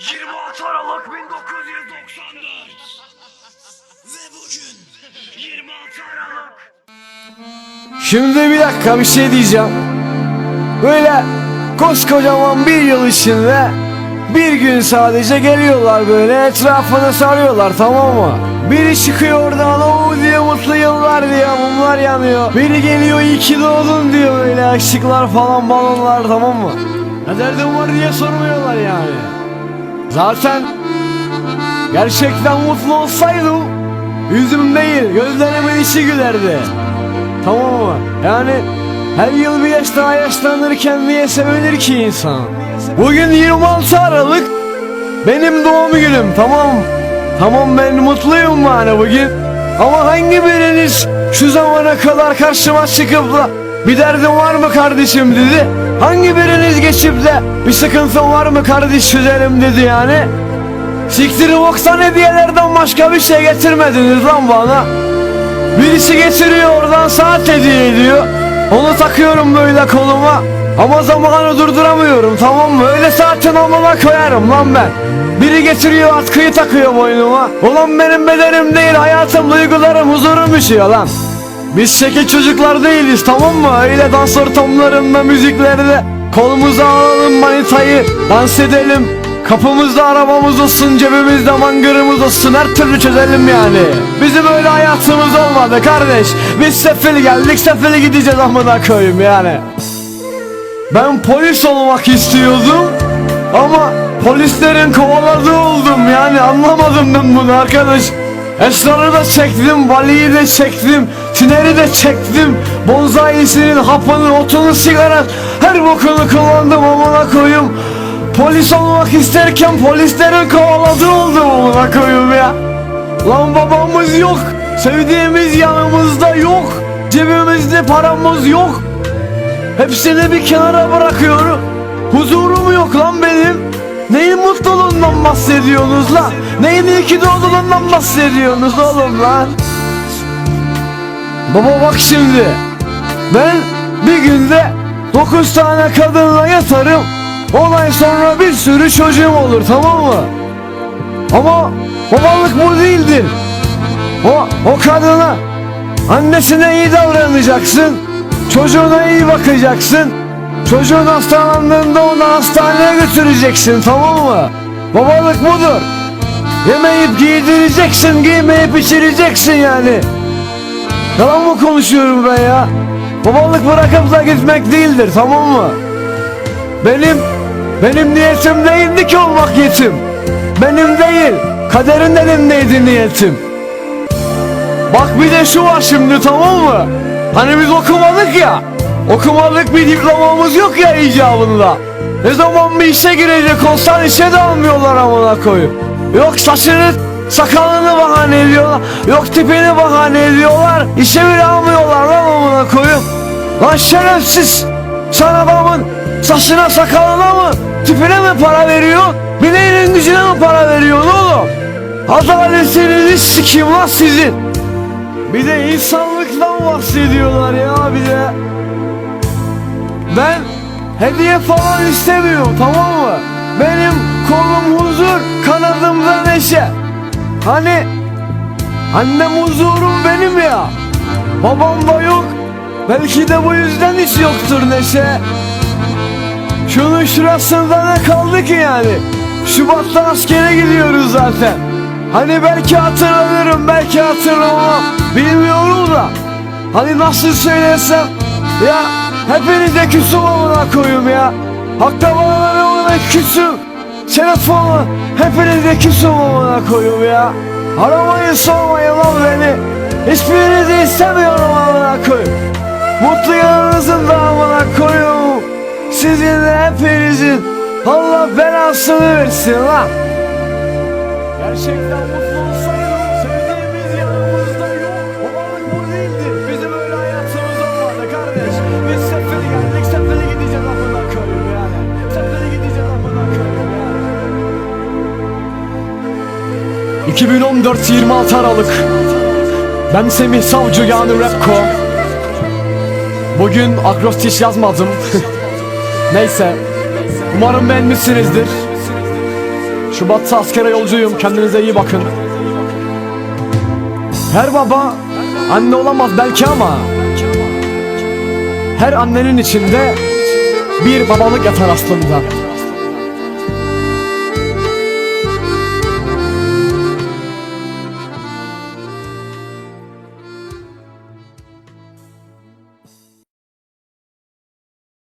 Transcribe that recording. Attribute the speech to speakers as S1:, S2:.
S1: 26 Aralık 1994 Ve bugün 26 Aralık
S2: Şimdi bir dakika bir şey diyeceğim. Böyle koskocaman bir yıl içinde bir gün sadece geliyorlar böyle etrafını sarıyorlar tamam mı? Biri çıkıyor oradan o diye mutlu yıllar diye mumlar yanıyor. Biri geliyor iyi ki doğdun diyor böyle ışıklar falan balonlar tamam mı? Ne derdin var diye sormuyorlar yani. Zaten gerçekten mutlu olsaydım yüzüm değil gözlerimin içi gülerdi. Tamam mı? Yani her yıl bir yaş daha yaşlanırken niye sevinir ki insan? Bugün 26 Aralık benim doğum günüm tamam Tamam ben mutluyum yani bugün Ama hangi biriniz şu zamana kadar karşıma çıkıp da bir derdin var mı kardeşim dedi. Hangi biriniz geçip de bir sıkıntın var mı kardeş çözelim dedi yani. Siktiri boksan hediyelerden başka bir şey getirmediniz lan bana. Birisi getiriyor oradan saat hediye ediyor. Onu takıyorum böyle koluma. Ama zamanı durduramıyorum tamam mı? Öyle saatin amına koyarım lan ben. Biri getiriyor atkıyı takıyor boynuma. Ulan benim bedenim değil hayatım duygularım huzurum üşüyor lan Biz şekil çocuklar değiliz tamam mı? Öyle dans ortamlarında müziklerde Kolumuza alalım manitayı Dans edelim. Kapımızda arabamız olsun, cebimizde mangırımız olsun Her türlü çözelim yani. Bizim öyle hayatımız olmadı kardeş. Biz sefil geldik, sefil gideceğiz amına koyayım yani. Ben polis olmak istiyordum Ama polislerin kovaladığı oldum yani. Anlamadım ben bunu arkadaş. Esrarı da çektim, valiyi de çektim Tineri de çektim. Bonzayisinin hapını, otunu, sigara. Her bokunu kullandım amına koyayım. Polis olmak isterken polislerin kovaladığı oldum amına koyayım ya. Lan babamız yok. Sevdiğimiz yanımızda yok. Cebimizde paramız yok. Hepsini bir kenara bırakıyorum. Huzurum yok lan benim. Neyin mutluluğundan bahsediyorsunuz lan? Neyin iyi ki doğduğundan bahsediyorsunuz oğlum lan Baba bak şimdi. Ben bir günde 9 tane kadınla yatarım. 10 ay sonra bir sürü çocuğum olur tamam mı? Ama babalık bu değildir. O, o kadına Annesine iyi davranacaksın Çocuğuna iyi bakacaksın Çocuğun hastalandığında onu hastaneye götüreceksin tamam mı? Babalık budur. Yemeyip giydireceksin, giymeyip içireceksin yani Yalan mı konuşuyorum ben ya? Babalık bırakıp da gitmek değildir tamam mı? Benim, benim niyetim değildi ki olmak yetim Benim değil, kaderin elindeydi niyetim Bak bir de şu var şimdi tamam mı? Hani biz okumadık ya Okumadık bir diplomamız yok ya icabında Ne zaman bir işe girecek olsan işe de almıyorlar amına koyup Yok saçını sakalını bahane ediyorlar Yok tipini bahane ediyorlar. İşe bile almıyorlar lan amına koyup Lan şerefsiz. Sen adamın saçına sakalına mı tipine mi para veriyor Bileğinin gücüne mi para veriyor oğlum? Adaletinizi sikeyim lan sizin bir de insanlıktan bahsediyorlar ya bir de. Ben hediye falan istemiyorum tamam mı? Benim kolum huzur, kanadımda neşe Hani? Annem huzurum benim ya. Babam da yok. Belki de bu yüzden hiç yoktur neşe. Şunun şurasında ne kaldı ki yani? Şubat'ta askere gidiyoruz zaten. Hani belki hatırlanırım belki hatırlamam. Bilmiyorum da. Hani nasıl söylesem? Ya hepinize küsüm amına koyayım ya. Hatta bana ona küsüm Telefonu hepinize küsüm amına koyayım ya? Aramayın sormayın lan beni. Hiçbirinizi istemiyorum amına koyayım. Mutlu yanınızın da amına koyayım Sizin de hepinizin Allah belasını versin lan. Gerçekten mutlu 2014 26 Aralık. Ben Semih Savcı yani Rapco Bugün akrostiş yazmadım. Neyse. Umarım beğenmişsinizdir. Şubat'ta askere yolcuyum. Kendinize iyi bakın. Her baba anne olamaz belki ama Her annenin içinde bir babalık yatar aslında